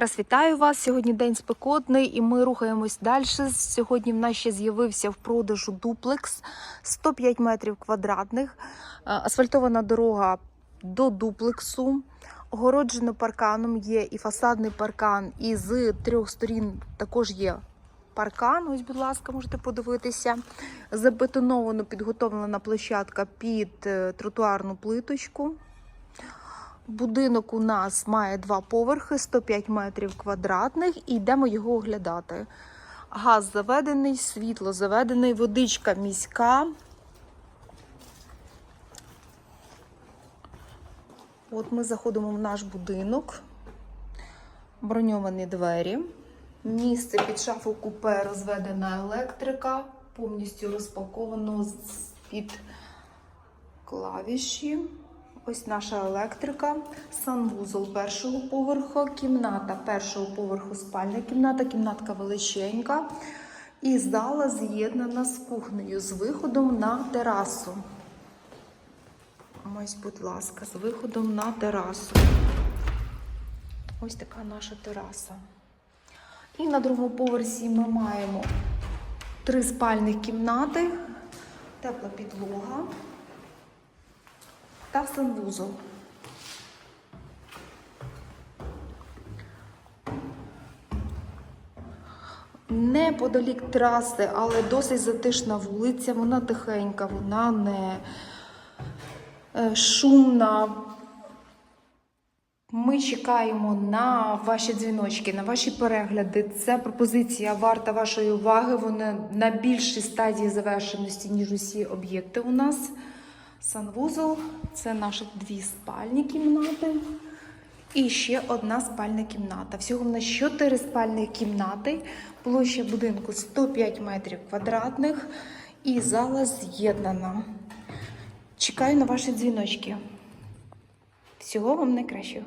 Раз вітаю вас. Сьогодні день спекотний, і ми рухаємось далі. Сьогодні в нас ще з'явився в продажу дуплекс 105 метрів квадратних, Е, асфальтована дорога до дуплексу. Огороджено парканом є і фасадний паркан, і з трьох сторін також є паркан. Ось, будь ласка, можете подивитися. Забетоновано підготовлена площадка під е, тротуарну плиточку. Будинок у нас має два поверхи, 105 метрів квадратних, і йдемо його оглядати. Газ заведений, світло заведений, водичка міська. От ми заходимо в наш будинок. Броньовані двері. Місце під шафу купе розведена електрика, повністю розпаковано з- під клавіші. Ось наша електрика, санвузол першого поверху, кімната першого поверху, спальня кімната, кімнатка величенька. І зала з'єднана з кухнею, з виходом на терасу. Ось, будь ласка, з виходом на терасу. Ось така наша тераса. І на другому поверсі ми маємо три спальних кімнати, тепла підлога та санвузол. Неподалік траси, але досить затишна вулиця, вона тихенька, вона не е, шумна. Ми чекаємо на ваші дзвіночки, на ваші перегляди. Це пропозиція варта вашої уваги. Вона на більшій стадії завершеності, ніж усі об'єкти у нас. Санвузол це наші дві спальні кімнати. І ще одна спальна кімната. Всього в нас чотири спальні кімнати, площа будинку 105 метрів квадратних і зала з'єднана. Чекаю на ваші дзвіночки. Всього вам найкращого.